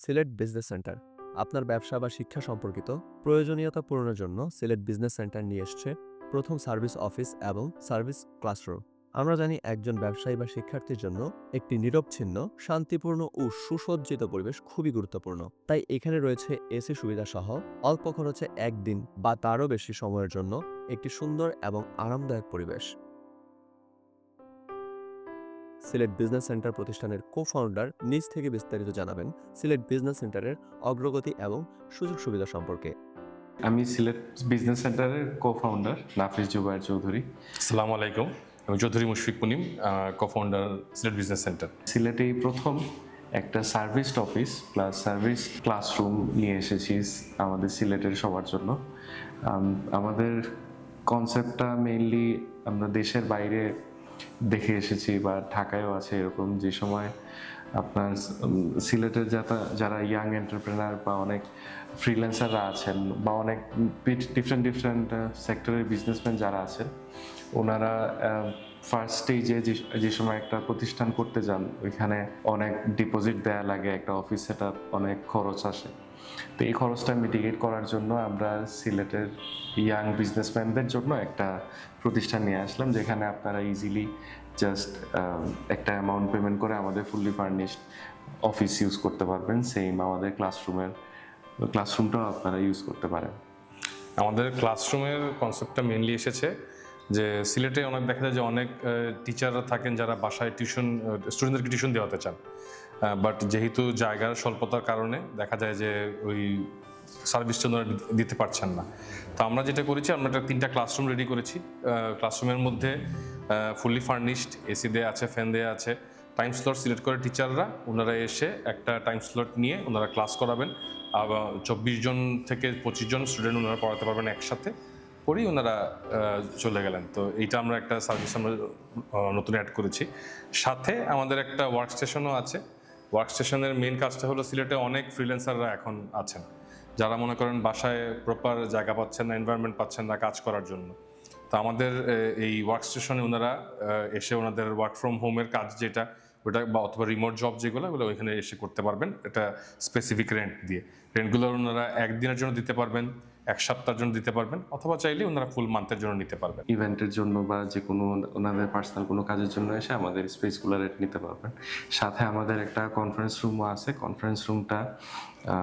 Sylhet business centre. আপনার ব্যবসা বা শিক্ষা সম্পর্কিত প্রয়োজনীয়তা পূরণের জন্য সিলেট বিজনেস সেন্টার নিয়ে এসছে প্রথম সার্ভিস অফিস এবং সার্ভিস ক্লাসরুম। আমরা জানি একজন ব্যবসায়ী বা শিক্ষার্থীর জন্য একটি নিরবচ্ছিন্ন শান্তিপূর্ণ ও সুসজ্জিত পরিবেশ খুবই গুরুত্বপূর্ণ। তাই এখানে রয়েছে এসি সুবিধা সহ অল্প খরচে একদিন বা তারও বেশি সময়ের জন্য একটি সুন্দর এবং আরামদায়ক পরিবেশ। সিলেট বিজনেস সেন্টার প্রতিষ্ঠানের কো ফাউন্ডার নিজ থেকে বিস্তারিত জানাবেন সিলেট বিজনেস সেন্টারের অগ্রগতি এবং সুযোগ সুবিধা সম্পর্কে। আমি সিলেট বিজনেস সেন্টারের কো ফাউন্ডার নাফিস জুবায়ের চৌধুরী। আসসালামু আলাইকুম আমি Chowdhury Mushfiq Munim cofounder Sylhet business centre. সিলেটেই প্রথম একটা service office plus service classroom নিয়ে এসেছি আমাদের সিলেটের সবার জন্য। আমাদের কনসেপ্টটা মেইনলি আমরা দেশের বাইরে দেখে এসেছি বা ঢাকায়ও আছে এরকম যে সময় আপনার সিলেটের যারা যারা ইয়াং এন্টারপ্রেনার বা অনেক ফ্রিল্যান্সাররা আছেন বা অনেক ডিফারেন্ট ডিফারেন্ট সেক্টরের বিজনেসম্যান যারা আছেন, ওনারা ফার্স্ট স্টেজে যে সময় একটা প্রতিষ্ঠান করতে যান, ওইখানে অনেক ডিপোজিট দেয়া লাগে, একটা অফিস সেট অনেক খরচ আসে। তো এই খরচটা মিটিগেট করার জন্য আমরা সিলেটের ইয়াং বিজনেসম্যানদের জন্য একটা প্রতিষ্ঠান নিয়ে আসলাম, যেখানে আপনারা ইজিলি জাস্ট একটা অ্যামাউন্ট পেমেন্ট করে আমাদের ফুললি ফার্নিশড অফিস ইউজ করতে পারবেন। সেম আমাদের ক্লাসরুমের ক্লাসরুমটাও আপনারা ইউজ করতে পারেন। আমাদের ক্লাসরুমের কনসেপ্টটা মেনলি এসেছে যে সিলেটে অনেক দেখা যায় যে অনেক টিচাররা থাকেন যারা বাসায় টিউশন স্টুডেন্টদেরকে টিউশন দেওয়াতে চান। বাট যেহেতু জায়গার স্বল্পতার কারণে দেখা যায় যে ওই সার্ভিসটা ওনারা দিতে পারছেন না। তো আমরা যেটা করেছি, আমরা একটা তিনটা ক্লাসরুম রেডি করেছি। ক্লাসরুমের মধ্যে ফুললি ফার্নিশড এসি দেওয়া আছে ফ্যান দেওয়া আছে। টাইম স্লট সিলেক্ট করে টিচাররা ওনারা এসে একটা টাইম স্লট নিয়ে ওনারা ক্লাস করাবেন। আবার চব্বিশ জন থেকে পঁচিশ জন স্টুডেন্ট ওনারা পড়াতে পারবেন একসাথে। পরেই ওনারা চলে গেলেন। তো এইটা আমরা একটা সার্ভিস আমরা নতুন অ্যাড করেছি। সাথে আমাদের একটা ওয়ার্ক স্টেশনও আছে। ওয়ার্ক স্টেশনের মেন কাজটা হলো সিলেটে অনেক ফ্রিল্যান্সাররা এখন আছেন। যারা মনে করেন বাসায় প্রপার জায়গা পাচ্ছেন না এনভায়রনমেন্ট পাচ্ছেন না কাজ করার জন্য। তো আমাদের এই ওয়ার্ক স্টেশনে ওনারা এসে ওনাদের ওয়ার্ক ফ্রম হোমের কাজ যেটা ওটা বা অথবা রিমোট জব যেগুলো ওগুলো ওইখানে এসে করতে পারবেন। এটা স্পেসিফিক রেন্ট দিয়ে। রেন্টগুলো ওনারা একদিনের জন্য দিতে পারবেন এক সপ্তাহের জন্য দিতে পারবেন অথবা চাইলে ওনারা ফুল মান্থের জন্য নিতে পারবেন। ইভেন্টের জন্য বা যে কোনো ওনাদের পার্সোনাল কোনো কাজের জন্য এসে আমাদের স্পেসগুলো রেট নিতে পারবেন। সাথে আমাদের একটা কনফারেন্স রুমও আছে। কনফারেন্স রুমটা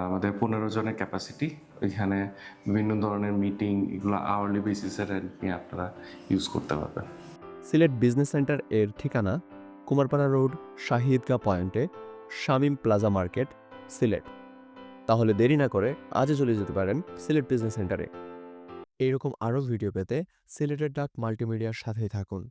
আমাদের পনেরো জনের ক্যাপাসিটি ওইখানে বিভিন্ন ধরনের মিটিং এগুলো আওয়ারলি বেসিসে রেন্ট নিয়ে আপনারা ইউজ করতে পারবেন। সিলেট বিজনেস সেন্টার এর ঠিকানা কুমারপাড়া রোড, শাহিদগা পয়েন্টে, শামিম প্লাজা মার্কেট, সিলেট। তাহলে দেরি না করে আজই চলে যেতে পারেন সিলেট বিজনেস সেন্টারে। এইরকম আরও ভিডিও পেতে সিলেটের ডাক মাল্টিমিডিয়ার সাথেই থাকুন।